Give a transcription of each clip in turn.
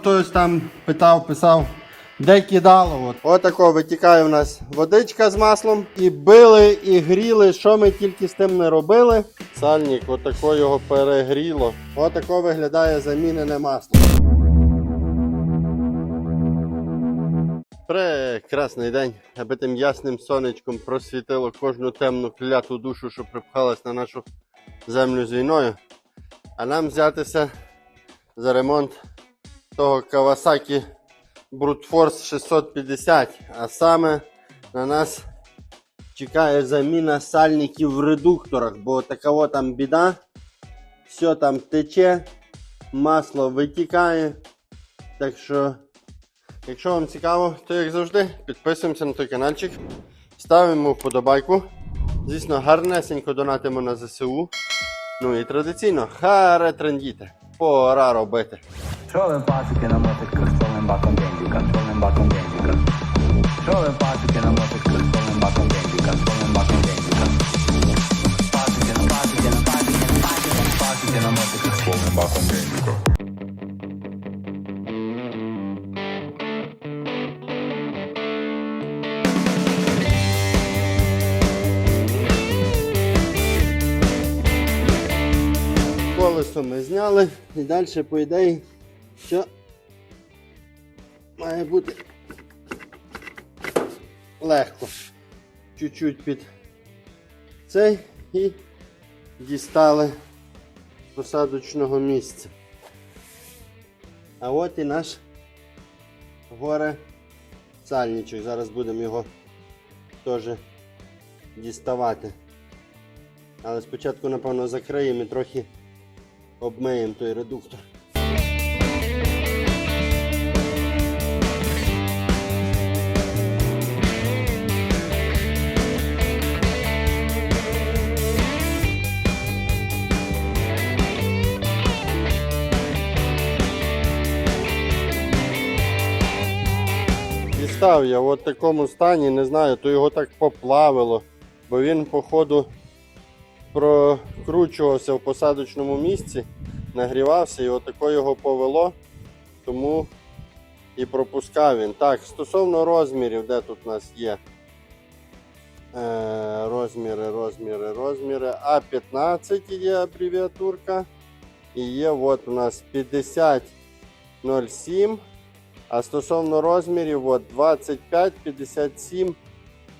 Хтось там питав, писав, де кидало. От. Отако витікає у нас водичка з маслом. І били, і гріли, що ми тільки з тим не робили. Сальник, отако його перегріло. Отако виглядає замінене масло. Прекрасний день, аби тим ясним сонечком просвітило кожну темну кляту душу, що припхалась на нашу землю з війною. А нам взятися за ремонт того Kawasaki Brute Force 650. А саме на нас чекає заміна сальників в редукторах, бо такова там біда. Все там тече, масло витікає. Так що, якщо вам цікаво, то як завжди, підписуємося на той каналчик, ставимо вподобайку. Звісно, гарнесенько донатимо на ЗСУ. Ну і традиційно, харе трендіте. Пора робити. Trove pazziche na motosiklet, stolen bakom benzika, stolen bakom benzika. Trove pazziche na motosiklet, stolen bakom benzika, stolen bakom benzika. Pazziche na pazziche na pazziche na pazziche na pazziche na motosiklet, stolen bakom benzika. Колесо ми зняли і далі, по ідеї, все має бути легко. Чуть-чуть під цей і дістали посадочного місця. А от і наш горе сальничок. Зараз будемо його теж діставати. Але спочатку, напевно, закриємо і трохи обмиємо той редуктор. Дістав я в такому стані, не знаю, то його так поплавило, бо він, походу, прокручувався в посадочному місці, нагрівався і отако його повело, тому і пропускав він. Так, стосовно розмірів, де тут у нас є е, розміри, розміри, розміри. А15 є абревіатурка. І є от у нас 5007. А стосовно розмірів, от 25, 57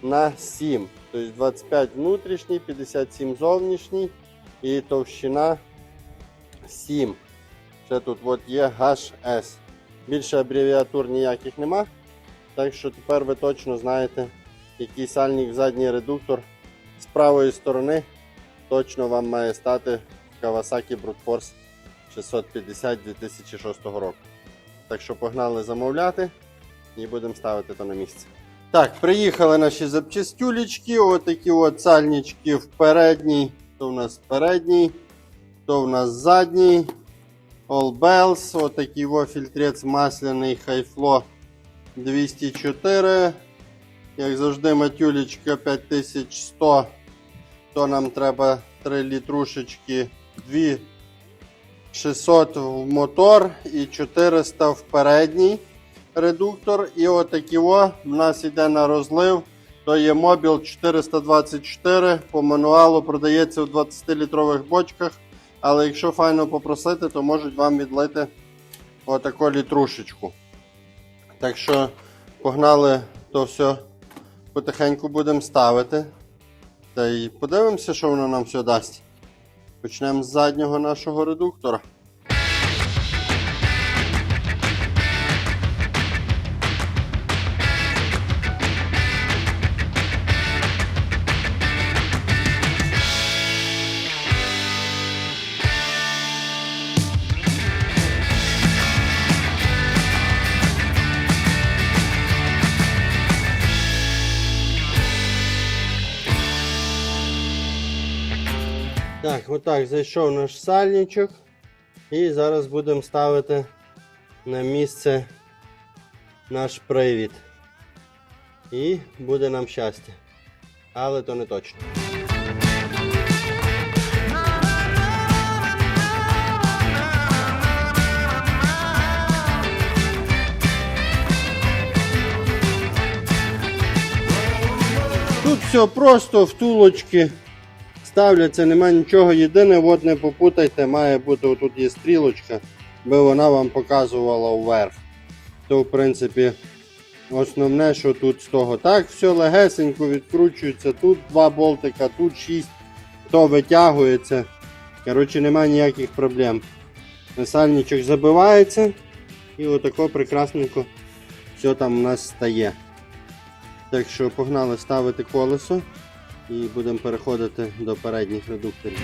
на 7. Тобто 25 внутрішній, 57 зовнішній і товщина 7. Ще тут от є HS. Більше абревіатур ніяких нема. Так що тепер ви точно знаєте, який сальник задній редуктор з правої сторони точно вам має стати Kawasaki Brute Force 650 2006 року. Так що погнали замовляти і будемо ставити то на місце. Так, приїхали наші запчастюлечки. Отакі от сальнички в передній. То в нас передній, то в нас задній. All Bells. Отакий во фільтрець масляний Хайфло 204. Як завжди, матюлечка 5100. То нам треба 3 літрушечки, 2 600 в мотор і 400 в передній редуктор. І отакі о, в нас йде на розлив. То є мобіл 424. По мануалу продається в 20-літрових бочках. Але якщо файно попросити, то можуть вам відлити отаку літрушечку. Так що погнали то все потихеньку будемо ставити. Та й подивимося, що воно нам все дасть. Почнемо з заднього нашого редуктора. отак зайшов наш сальничок. І зараз будемо ставити на місце наш привід. І буде нам щастя. Але то не точно. Тут все просто втулочки ставляться, нема нічого. Єдине, от не попутайте, має бути отут є стрілочка, бо вона вам показувала вверх. То, в принципі, основне, що тут з того. Так, все легесенько відкручується. Тут два болтика, тут шість, то витягується. Коротше, немає ніяких проблем. Сальничок забивається і отако прекрасненько все там у нас стає. Так що погнали ставити колесо і будемо переходити до передніх редукторів.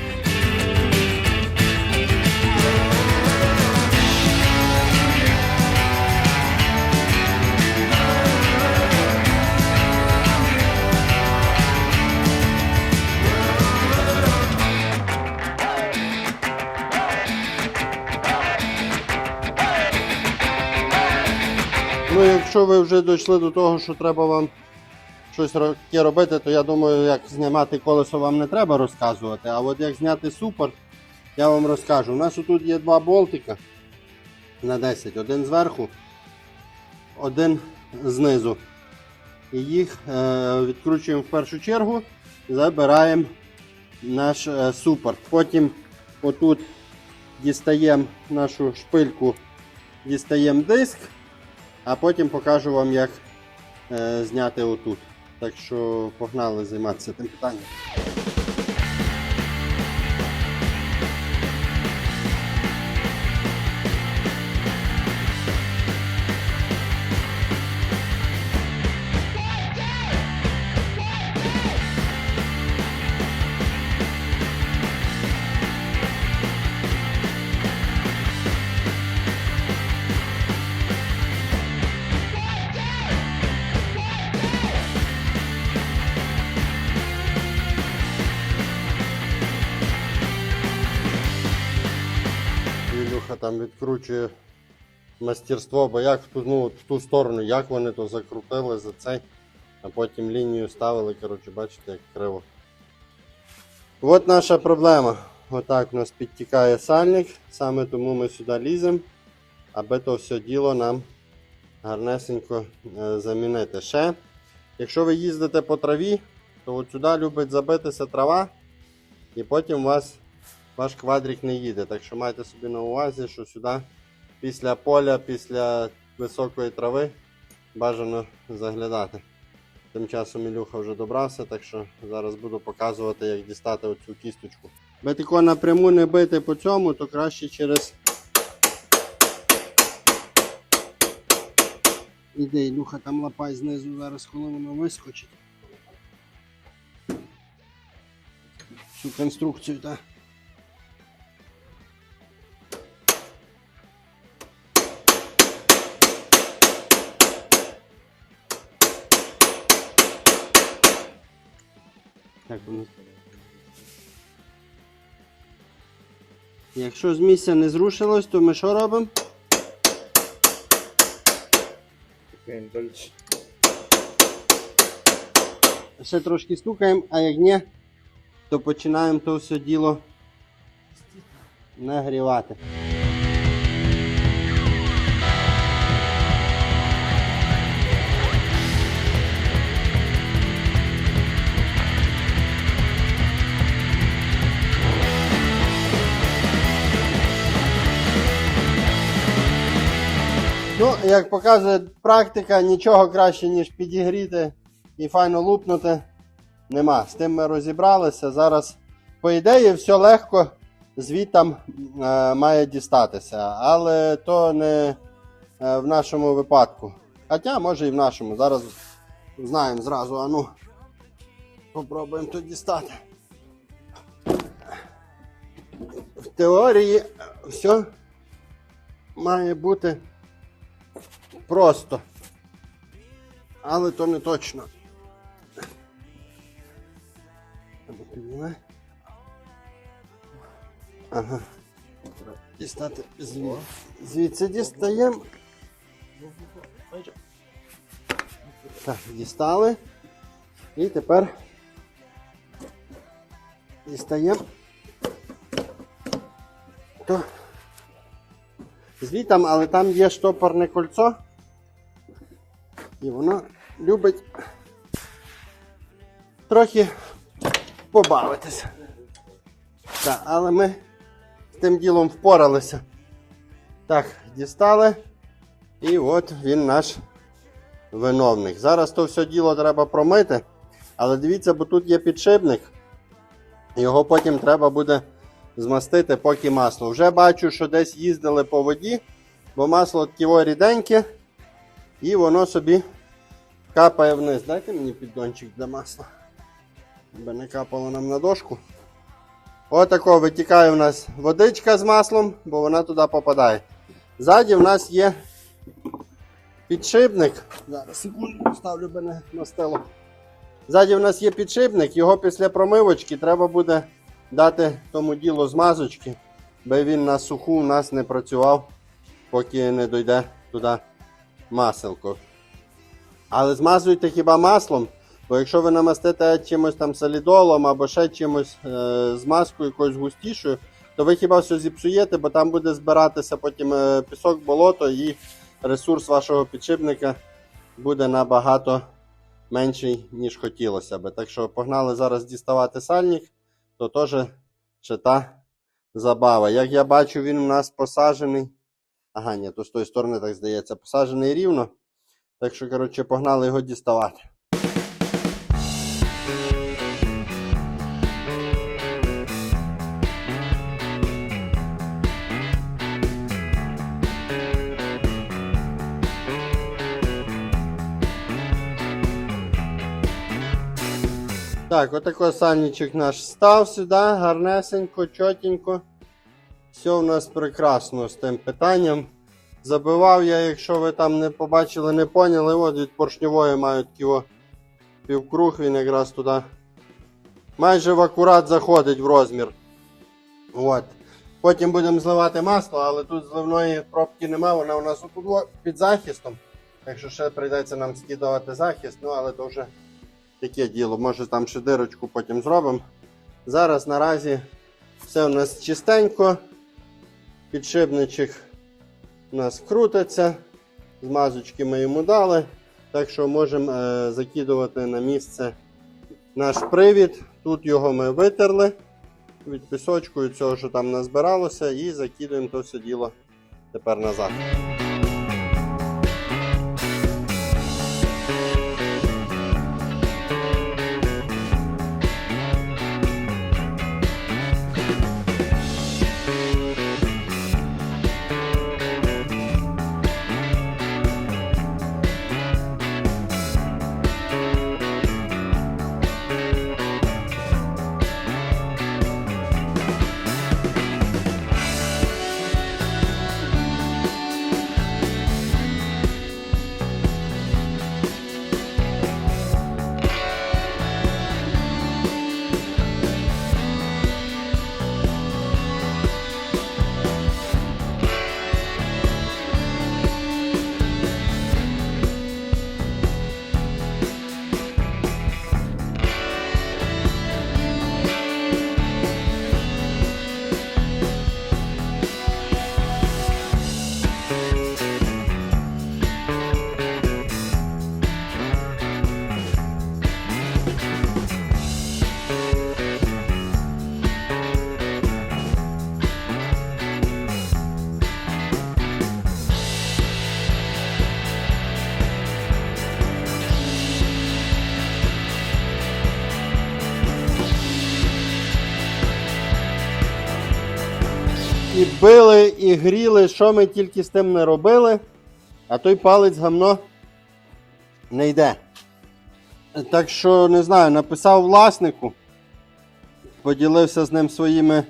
Ну, якщо ви вже дійшли до того, що треба вам щось таке робити, то я думаю, як знімати колесо вам не треба розказувати. А от як зняти супер, я вам розкажу. У нас тут є два болтика на 10. Один зверху, один знизу. І їх е, відкручуємо в першу чергу, забираємо наш е, супер. Потім отут дістаємо нашу шпильку, дістаємо диск, а потім покажу вам, як е, зняти отут. Так що погнали займатися тим питанням. Там відкручує мастерство, бо як в ту, ну, в ту сторону, як вони то закрутили за цей, а потім лінію ставили, коротше, бачите, як криво. От наша проблема. Отак у нас підтікає сальник, саме тому ми сюди ліземо, аби то все діло нам гарнесенько е, замінити. Ще, якщо ви їздите по траві, то от сюди любить забитися трава, і потім у вас ваш квадрик не їде. Так що майте собі на увазі, що сюди після поля, після високої трави бажано заглядати. Тим часом Ілюха вже добрався, так що зараз буду показувати, як дістати оцю кісточку. Би тако напряму не бити по цьому, то краще через. Іде Ілюха там лапай знизу, зараз коли воно вискочить. Всю конструкцію, так. Так, воно. Якщо з місця не зрушилось, то ми що робимо? Ще трошки стукаємо, а як ні, то починаємо то все діло нагрівати. Як показує практика, нічого краще, ніж підігріти і файно лупнути. Нема. З тим ми розібралися. Зараз, по ідеї, все легко звітам е, має дістатися. Але то не е, в нашому випадку. Хоча, може і в нашому. Зараз знаємо зразу, а ну. Попробуємо то дістати. В теорії все має бути просто. Але то не точно. Ага. Дістати звідси. Звідси дістаємо. Так, дістали. І тепер дістаємо. То. Звітам, але там є штопорне кольцо. І воно любить трохи побавитися. Так, але ми з тим ділом впоралися. Так, дістали. І от він наш виновник. Зараз то все діло треба промити. Але дивіться, бо тут є підшипник. Його потім треба буде змастити, поки масло. Вже бачу, що десь їздили по воді, бо масло таке ріденьке, і воно собі капає вниз. Дайте мені піддончик для масла. Аби не капало нам на дошку. Отако витікає у нас водичка з маслом, бо вона туди попадає. Ззаді в нас є підшипник. Зараз секунду ставлю мене на стелу. Ззаді в нас є підшипник, його після промивочки треба буде дати тому ділу змазочки, бо він на суху у нас не працював, поки не дойде туди маселко. Але змазуйте хіба маслом, бо якщо ви намастите чимось там солідолом або ще чимось е, змазкою якоюсь густішою, то ви хіба все зіпсуєте, бо там буде збиратися потім е, пісок, болото і ресурс вашого підшипника буде набагато менший, ніж хотілося би. Так що погнали зараз діставати сальник, то теж ще та забава. Як я бачу, він у нас посаджений. Ага, ні, то з тої сторони, так здається, посаджений рівно. Так що, коротше, погнали його діставати. Так, отако сальничок наш став сюди, гарнесенько, чотенько. Все у нас прекрасно з тим питанням. Забивав я, якщо ви там не побачили, не поняли, от від поршньової мають його півкруг, він якраз туди. Майже в акурат заходить в розмір. От. Потім будемо зливати масло, але тут зливної пробки немає, вона у нас під захистом. Так що ще прийдеться нам скидувати захист, ну але то вже таке діло. Може там ще дирочку потім зробимо. Зараз наразі все у нас чистенько. Підшипничок у нас крутиться. Змазочки ми йому дали. Так що можемо е, закидувати на місце наш привід. Тут його ми витерли від пісочку і цього, що там назбиралося, і закидуємо то все діло тепер назад. Били, і гріли, що ми тільки з тим не робили, а той палець гамно не йде. Так що, не знаю, написав власнику, поділився з ним своїми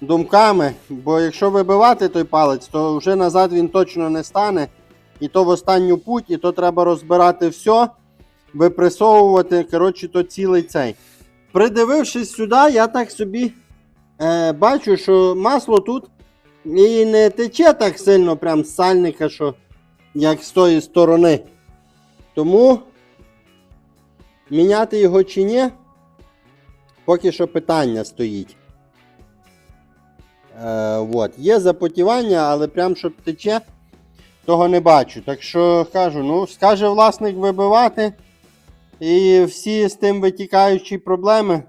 думками, бо якщо вибивати той палець, то вже назад він точно не стане. І то в останню путь, і то треба розбирати все, випресовувати, коротше, то цілий цей. Придивившись сюди, я так собі е, бачу, що масло тут і не тече так сильно прям з сальника, що як з тої сторони. Тому міняти його чи ні, поки що питання стоїть. Е, от. Є запотівання, але прям щоб тече, того не бачу. Так що кажу, ну, скаже власник вибивати, і всі з тим витікаючі проблеми,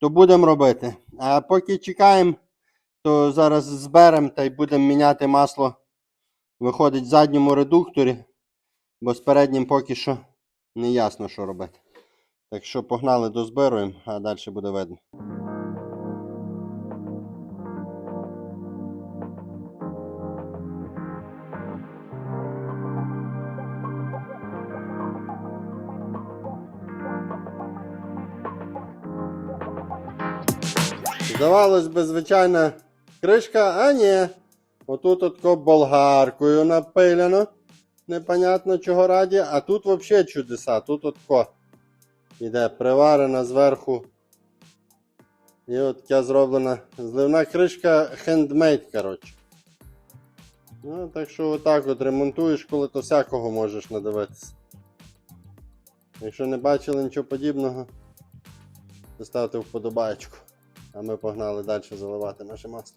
то будемо робити. А поки чекаємо, то зараз зберемо та й будемо міняти масло. Виходить в задньому редукторі, бо з переднім поки що не ясно, що робити. Так що погнали дозбируємо, а далі буде видно. Здавалось би, звичайна кришка, а ні. Отут отко болгаркою напилено. Непонятно чого раді. А тут взагалі чудеса. Тут отко іде приварена зверху. І от така зроблена зливна кришка хендмейд, коротше. Ну, так що отак от ремонтуєш, коли то всякого можеш надивитися. Якщо не бачили нічого подібного, то ставте вподобайку. А ми погнали далі заливати наше масло.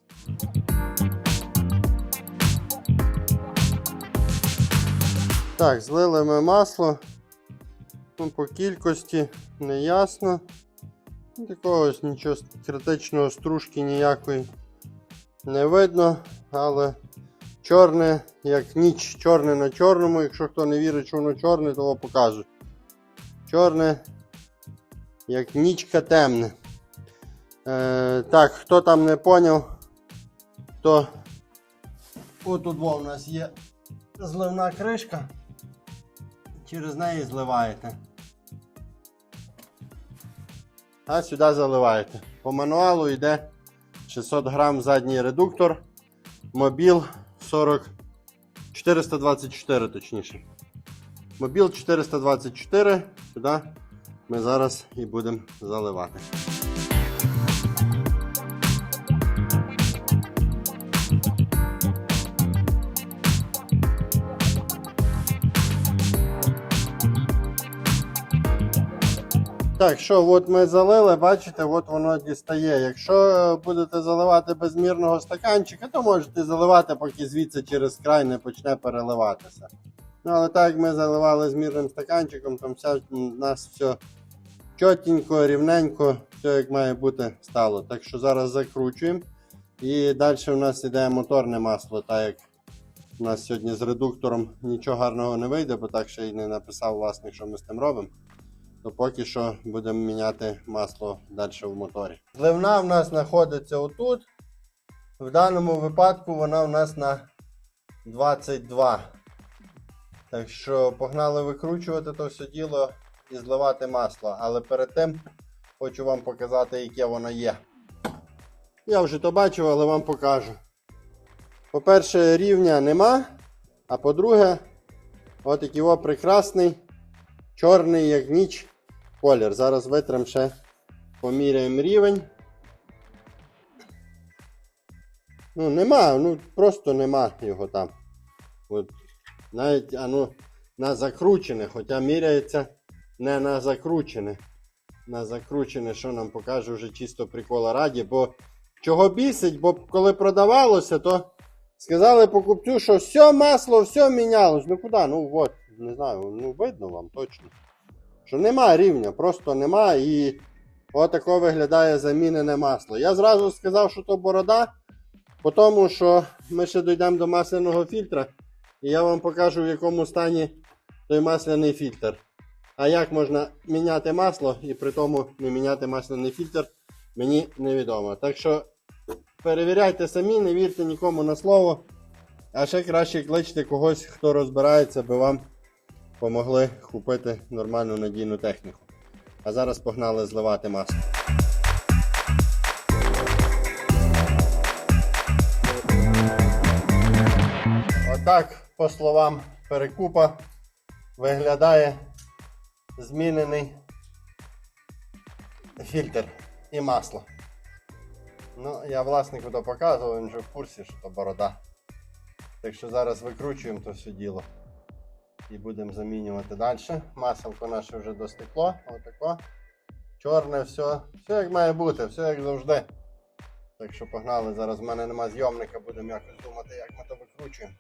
Так, злили ми масло. Ну, по кількості не ясно. Такого нічого критичного стружки ніякої не видно, але чорне, як ніч, чорне на чорному. Якщо хто не вірить, що воно чорне, то його покажу. Чорне, як нічка темне. Е, так, хто там не поняв, то отут у нас є зливна кришка. Через неї зливаєте. А сюди заливаєте. По мануалу йде 600 грам задній редуктор. Мобіл 40 424 точніше. Мобіл 424. Сюди ми зараз і будемо заливати. Так, що от ми залили, бачите, от воно дістає. Якщо е, будете заливати без мірного стаканчика, то можете заливати, поки звідси через край не почне переливатися. Ну, але так як ми заливали з мірним стаканчиком, там вся, у нас все чотенько, рівненько, все як має бути стало. Так що зараз закручуємо. І далі у нас іде моторне масло, так як у нас сьогодні з редуктором нічого гарного не вийде, бо так ще й не написав власник, що ми з тим робимо то поки що будемо міняти масло далі в моторі. Зливна в нас знаходиться отут. В даному випадку вона в нас на 22. Так що погнали викручувати то все діло і зливати масло. Але перед тим хочу вам показати, яке воно є. Я вже то бачив, але вам покажу. По-перше, рівня нема. А по-друге, отакий о прекрасний чорний, як ніч, колір. Зараз витрем ще поміряємо рівень. Ну, нема, ну просто нема його там. От, навіть а ну, на закручене, хоча міряється не на закручене. На закручене, що нам покаже вже чисто прикола раді, бо чого бісить, бо коли продавалося, то сказали покупцю, що все масло, все мінялось. Ну куди? Ну от, не знаю, ну видно вам точно. Що нема рівня, просто нема і отако виглядає замінене масло. Я зразу сказав, що то борода, тому що ми ще дійдемо до масляного фільтра, і я вам покажу, в якому стані той масляний фільтр. А як можна міняти масло і при тому не міняти масляний фільтр, мені невідомо. Так що перевіряйте самі, не вірте нікому на слово. А ще краще кличте когось, хто розбирається, би вам помогли купити нормальну надійну техніку. А зараз погнали зливати масло. Отак, по словам перекупа, виглядає змінений фільтр і масло. Ну, я власнику то показував, він вже в курсі, що то борода. Так що зараз викручуємо то все діло і будемо замінювати далі. Маселко наше вже достекло. Отако. Чорне, все. Все як має бути, все як завжди. Так що погнали, зараз в мене нема зйомника, будемо якось думати, як ми то викручуємо.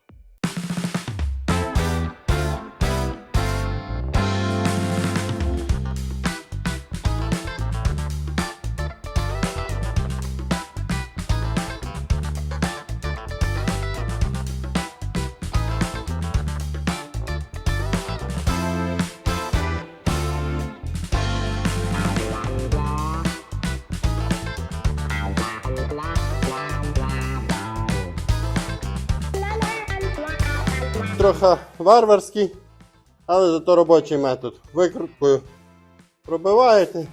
Трохи варварський, але зато робочий метод. Викруткою пробиваєте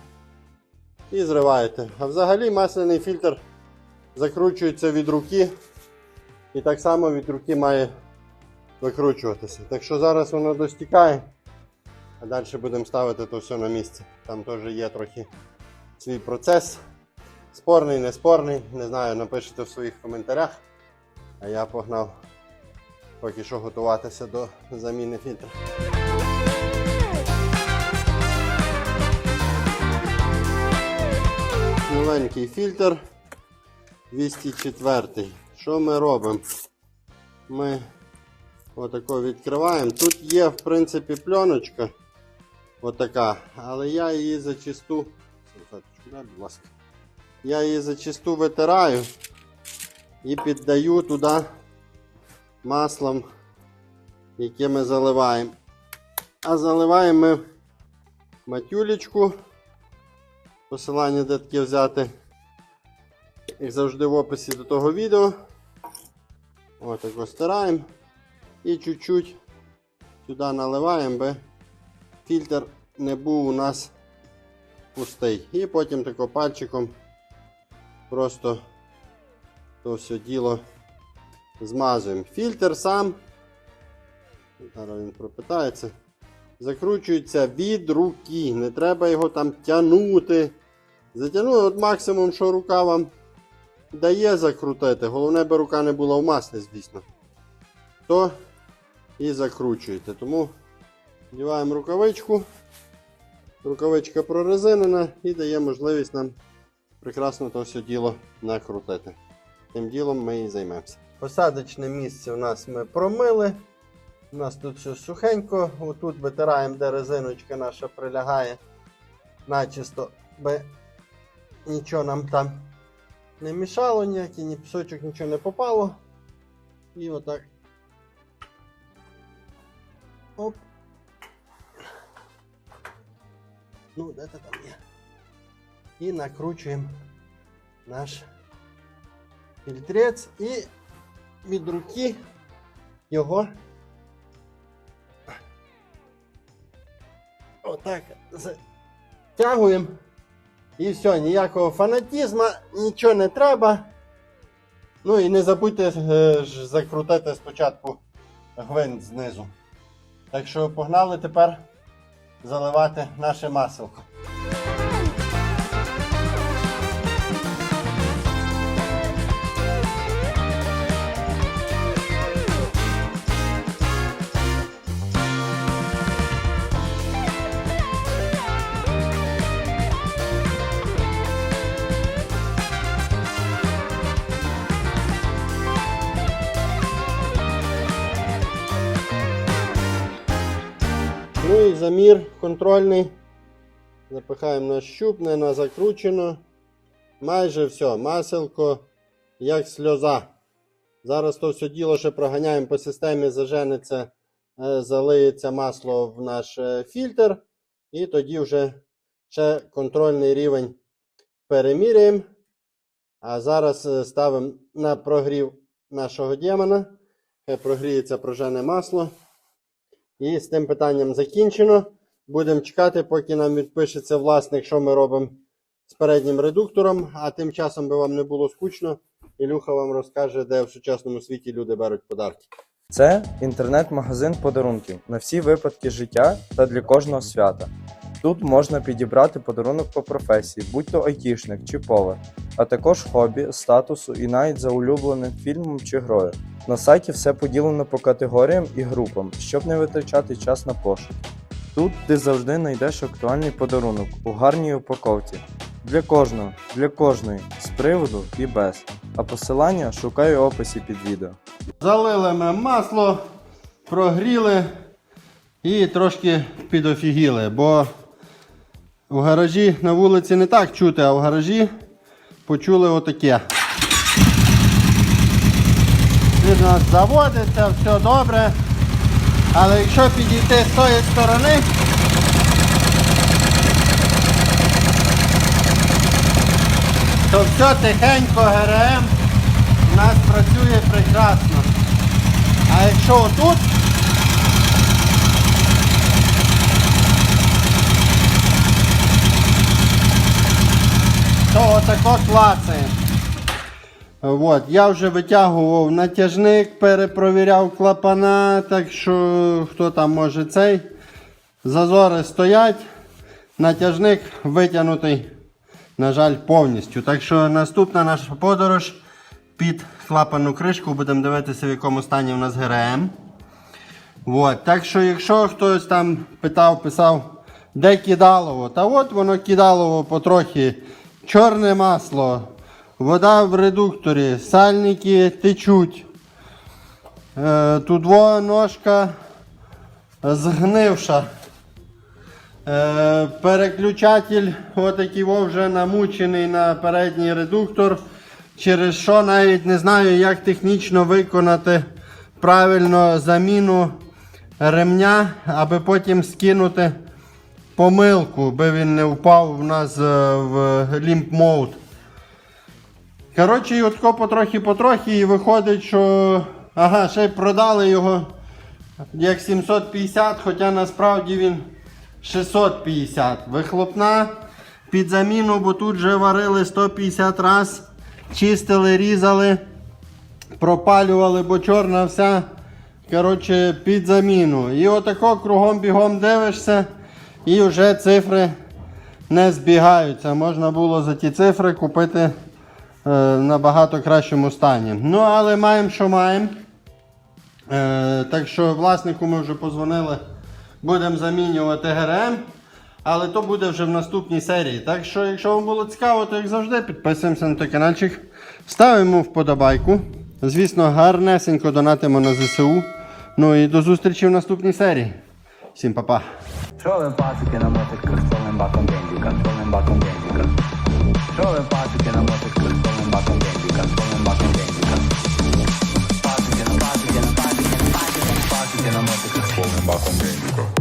і зриваєте. А взагалі масляний фільтр закручується від руки і так само від руки має викручуватися. Так що зараз воно достікає, а далі будемо ставити то все на місце. Там теж є трохи свій процес. Спорний, не спорний, не знаю, напишіть в своїх коментарях. А я погнав поки що готуватися до заміни фільтра. Новенький фільтр 204. Що ми робимо? Ми отако відкриваємо. Тут є, в принципі, пленочка. Отака. Але я її зачасту. Будь ласка. Я її зачасту витираю і піддаю туди маслом, яке ми заливаємо. А заливаємо ми матюлечку. Посилання де таке взяти. Як завжди в описі до того відео. Отак стираємо. І чуть-чуть сюди наливаємо, бо фільтр не був у нас пустий. І потім тако пальчиком просто то все діло змазуємо. Фільтр сам, зараз він пропитається, закручується від руки. Не треба його там тягнути. Затягнули от максимум, що рука вам дає закрутити. Головне, би рука не була в маслі, звісно. То і закручуєте. Тому вдіваємо рукавичку. Рукавичка прорезинена і дає можливість нам прекрасно то все діло накрутити. Тим ділом ми і займемося. Посадочне місце у нас ми промили. У нас тут все сухенько. Отут витираємо, де резиночка наша прилягає начисто, би нічого нам там не мішало, ніякий ні пісочок, нічого не попало. І отак. Оп. Ну, де то там є. І накручуємо наш фільтрець і від руки його отак затягуємо. І все, ніякого фанатізму, нічого не треба. Ну і не забудьте е, ж закрутити спочатку гвинт знизу. Так що погнали тепер заливати наше маселко. Замір контрольний. Запихаємо на щупне, на закручено. Майже все. Маселко як сльоза. Зараз то все діло ще проганяємо по системі, заженеться, е, залиється масло в наш е, фільтр. І тоді вже ще контрольний рівень переміряємо. А зараз е, ставимо на прогрів нашого демона. Прогріється прожене масло. І з тим питанням закінчено. Будемо чекати, поки нам відпишеться власник, що ми робимо з переднім редуктором. А тим часом би вам не було скучно. Ілюха вам розкаже, де в сучасному світі люди беруть подарки. Це інтернет-магазин подарунків на всі випадки життя та для кожного свята. Тут можна підібрати подарунок по професії, будь то айтішник чи повар, а також хобі, статусу і навіть за улюбленим фільмом чи грою. На сайті все поділено по категоріям і групам, щоб не витрачати час на пошук. Тут ти завжди знайдеш актуальний подарунок у гарній упаковці. Для кожного, для кожної, з приводу і без. А посилання шукай у описі під відео. Залили ми масло, прогріли і трошки підофігіли, бо в гаражі на вулиці не так чути, а в гаражі почули отаке. Він нас заводиться, все добре. Але якщо підійти з тої сторони, то все тихенько ГРМ у нас працює прекрасно. А якщо отут отако клацає. От, я вже витягував натяжник, перепровіряв клапана, так що хто там може цей. Зазори стоять. Натяжник витягнутий, на жаль, повністю. Так що наступна наша подорож під клапану кришку. Будемо дивитися, в якому стані у нас ГРМ. От, так що, якщо хтось там питав, писав, де кидалово, та от воно кидалово потрохи. Чорне масло, вода в редукторі, сальники течуть. Е, тут ножка згнивша. Е, переключатель отакий вже намучений на передній редуктор. Через що навіть не знаю, як технічно виконати правильно заміну ремня, аби потім скинути помилку, би він не впав в нас е, в Limp Mode. Коротше, і отко потрохи-потрохи і виходить, що ага, ще й продали його як 750, хоча насправді він 650. Вихлопна під заміну, бо тут вже варили 150 раз, чистили, різали, пропалювали, бо чорна вся. Коротше, під заміну. І отако кругом бігом дивишся, і вже цифри не збігаються. Можна було за ті цифри купити е, набагато кращому стані. Ну, але маємо, що маємо. Е, так що власнику ми вже позвонили, будемо замінювати ГРМ. Але то буде вже в наступній серії. Так що, якщо вам було цікаво, то як завжди, підписуємося на той каналчик, ставимо вподобайку. Звісно, гарнесенько донатимо на ЗСУ. Ну і до зустрічі в наступній серії. Всім па-па. Throwing party que no me afecta, throwing back on game, you can throwing back on game, you can. Throwing party que no me afecta, throwing back on game, you can throwing back on game, you can. Party que no, party que no, party que no, party que no, party que no me afecta, throwing back on game, you can.